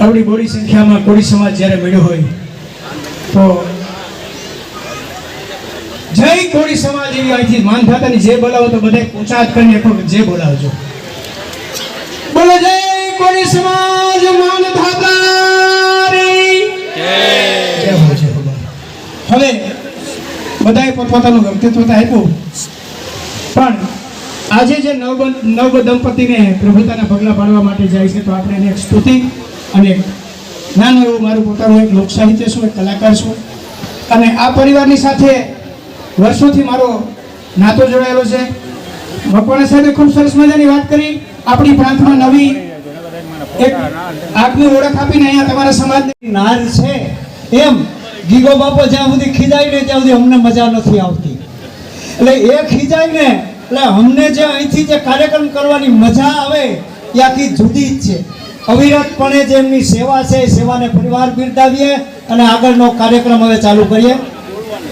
આવડી બોડી સંખ્યામાં કોળી સમાજ જ્યારે મળ્યો હોય તો જય કોળી સમાજ એવી અહીંથી માનધાતાની જે બોલાવો તો બધા હાથ કરીને વખત જે બોલાવજો. બોલો જય કોળી સમાજ માન હો, જય. હવે બધાએ પોતપોતાનું વ્યક્તિત્વ તો આપ્યું. પણ આજે જે નવ નવ દંપતીને પ્રભુતાના પગલા પાડવા માટે જાય છે તો આપણે એને એક સ્તુતિ અને નાનું એવું મારું પોતાનું એક લોકસાહિત્ય છું, એક કલાકાર છું. અને આ પરિવારની સાથે વર્ષોથી મારો નાતો જોડાયેલો છે. મકવાણા સાહેબે ખૂબ સરસ મજાની વાત કરી. આપણી પ્રાંતમાં નવી એક આગની ઓળખ આપીને અહીંયા તમારા સમાજની નાર છે. એમ ગીગો બાપો જ્યાં સુધી ખીજાય ને ત્યાં સુધી અમને મજા નથી આવતી. એટલે એ ખીજાય ને એટલે અમને જે અહીંથી જે કાર્યક્રમ કરવાની મજા આવે આખી જુદી જ છે. અવિરતપણે જે એમની સેવા છે, એ સેવાને પરિવાર બિરદાવીએ અને આગળનો કાર્યક્રમ હવે ચાલુ કરીએ.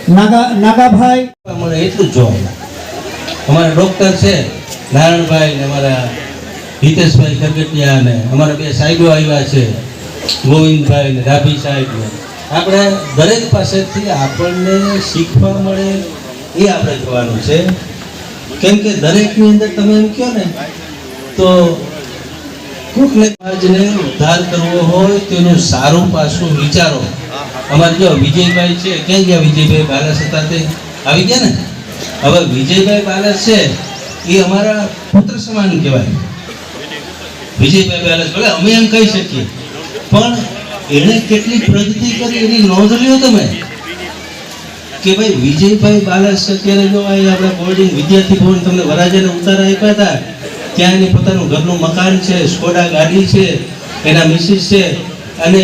નાગા, નાગાભાઈ. મને એટલું જ જોવા. અમારા ડોક્ટર છે, નારાયણભાઈ ને અમારા હિતેશભાઈ ખરગટિયા ને અમારા બે સાહેબો આવ્યા છે, ગોવિંદભાઈ ને રાભી સાહેબ ને. આપણે દરેક પાસેથી આપણને શીખવા મળે એ આપણે જોવાનું છે. કેમ કે દરેકની અંદર તમે એમ કહો ને, તો કોકને સમાજને ઉદ્ધાર કરવો હોય તેનું સારું પાસું વિચારો. અમારે જો વિજયભાઈ છે, ક્યાં ગયા વિજયભાઈ બાલસ હતા તે આવી ગયા ને? હવે વિજયભાઈ બાલસ છે, એ અમારા પુત્ર સમાન કહેવાય. વિજયભાઈ બાલસ ભલે અમે એમ કહી શકીએ, પણ એણે કેટલી પ્રગતિ કરી એની નોંધ લ્યો તમે. કે ભાઈ વિજયભાઈ બાલસ અત્યારે જો અહીં આપણે બોર્ડિંગ વિદ્યાર્થી ભવન તમને વરાજાને ઉતારા આપ્યા હતા ત્યાં એની પોતાનું ઘરનું મકાન છે સ્કોડા ગાડી છે એના મિસિસ છે અને